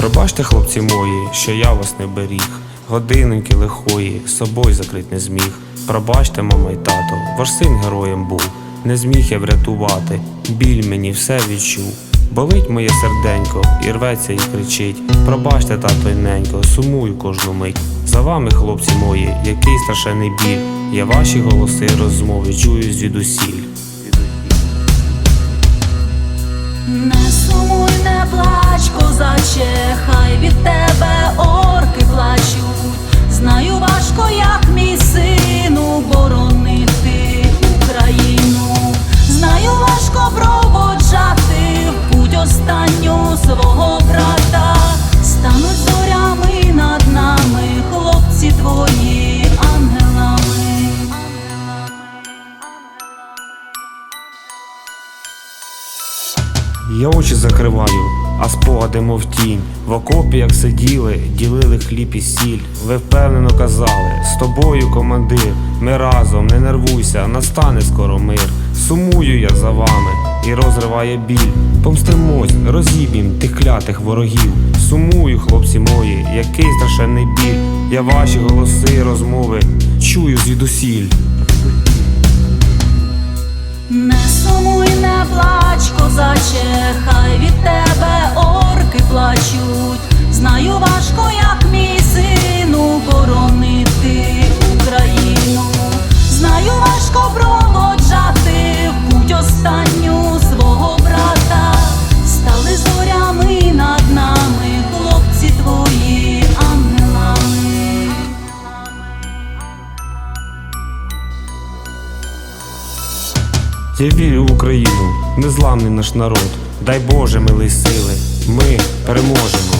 Пробачте, хлопці мої, що я вас не беріг. Годиноньки лихої, собою закрить не зміг. Пробачте, мама й тато, ваш син героєм був. Не зміг я врятувати, біль мені все відчув. Болить моє серденько і рветься і кричить. Пробачте, тато й ненько, сумую кожну мить. За вами, хлопці мої, який страшенний біль. Я ваші голоси розмови чую звідусіль. Знаю Я очі закриваю, а спогади мов тінь. В окопі, як сиділи, ділили хліб і сіль. Ви впевнено казали, з тобою, командир, ми разом, не нервуйся, настане скоро мир. Сумую я за вами і розриває біль. Помстимось, розіб'єм тих клятих ворогів. Сумую, хлопці мої, який страшенний біль. Я ваші голоси, розмови чую звідусіль. Не сумуй, не плач, козаче, хай від тебе орки плачуть. Знаю важко, Я вірю в Україну, незламний наш народ. Дай Боже, милий сили, ми переможемо.